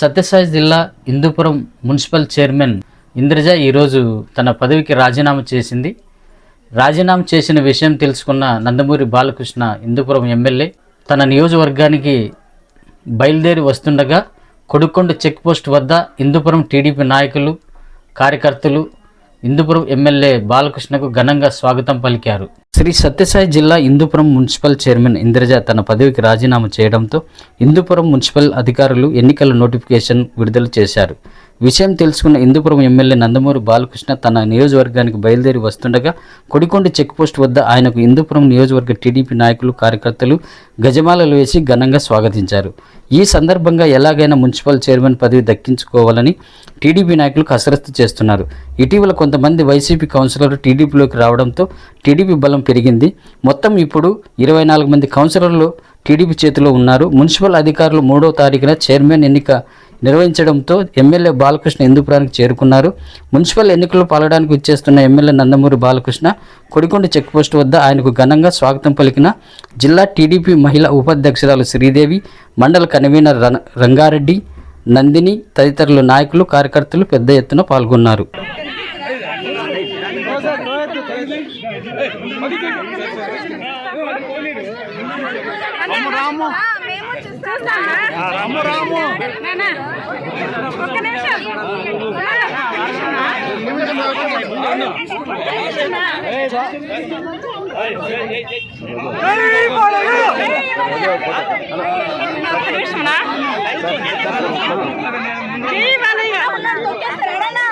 సత్యసాయి జిల్లా ఇందుపురం municipal chairman Indraja ఈరోజు తన పదవికి రాజీనామా చేసింది. రాజీనామా చేసిన విషయం తెలుసుకున్న నందమూరి బాలకృష్ణ ఇందుపురం ఎమ్మెల్యే తన నియోజకవర్గానికి బయలుదేరి వస్తుండగా కొడుకొండ చెక్ పోస్ట్ వద్ద ఇందుపురం టీడీపీ నాయకులు కార్యకర్తలు ఇందుపురం ఎమ్మెల్యే బాలకృష్ణకు ఘనంగా స్వాగతం పలికారు. శ్రీ సత్యసాయి జిల్లా ఇందుపురం మున్సిపల్ చైర్మన్ ఇంద్రజ తన పదవికి రాజీనామా చేయడంతో ఇందుపురం మున్సిపల్ అధికారులు ఎన్నికల నోటిఫికేషన్ విడుదల చేశారు. విషయం తెలుసుకున్న ఇందుపురం ఎమ్మెల్యే నందమూరి బాలకృష్ణ తన నియోజకవర్గానికి బయలుదేరి వస్తుండగా కొడికొండ చెక్పోస్ట్ వద్ద ఆయనకు ఇందుపురం నియోజకవర్గ టీడీపీ నాయకులు కార్యకర్తలు గజమాలలు వేసి ఘనంగా స్వాగతించారు. ఈ సందర్భంగా ఎలాగైనా మున్సిపల్ చైర్మన్ పదవి దక్కించుకోవాలని టీడీపీ నాయకులు కసరత్తు చేస్తున్నారు. ఇటీవల కొంతమంది వైసీపీ కౌన్సిలర్లు టీడీపీలోకి రావడంతో టీడీపీ బలం పెరిగింది. మొత్తం ఇప్పుడు ఇరవై నాలుగు మంది కౌన్సిలర్లు టీడీపీ చేతిలో ఉన్నారు. మున్సిపల్ అధికారులు మూడో తారీఖున చైర్మన్ ఎన్నిక నిర్వహించడంతో ఎమ్మెల్యే బాలకృష్ణ హిందూపురానికి చేరుకున్నారు. మున్సిపల్ ఎన్నికల్లో పాల్గొనడానికి వచ్చేస్తున్న MLA Nandamuri Balakrishna Kodikonda check post వద్ద ఆయనకు ఘనంగా స్వాగతం పలికిన జిల్లా టీడీపీ మహిళా ఉపాధ్యక్షురాలు శ్రీదేవి మండల కన్వీనర్ ర- రంగారెడ్డి నందిని తదితరుల నాయకులు కార్యకర్తలు పెద్ద ఎత్తున పాల్గొన్నారు. మేము రాము రాము. ఒక్క నిమిషం. ఒక్క నిమిషం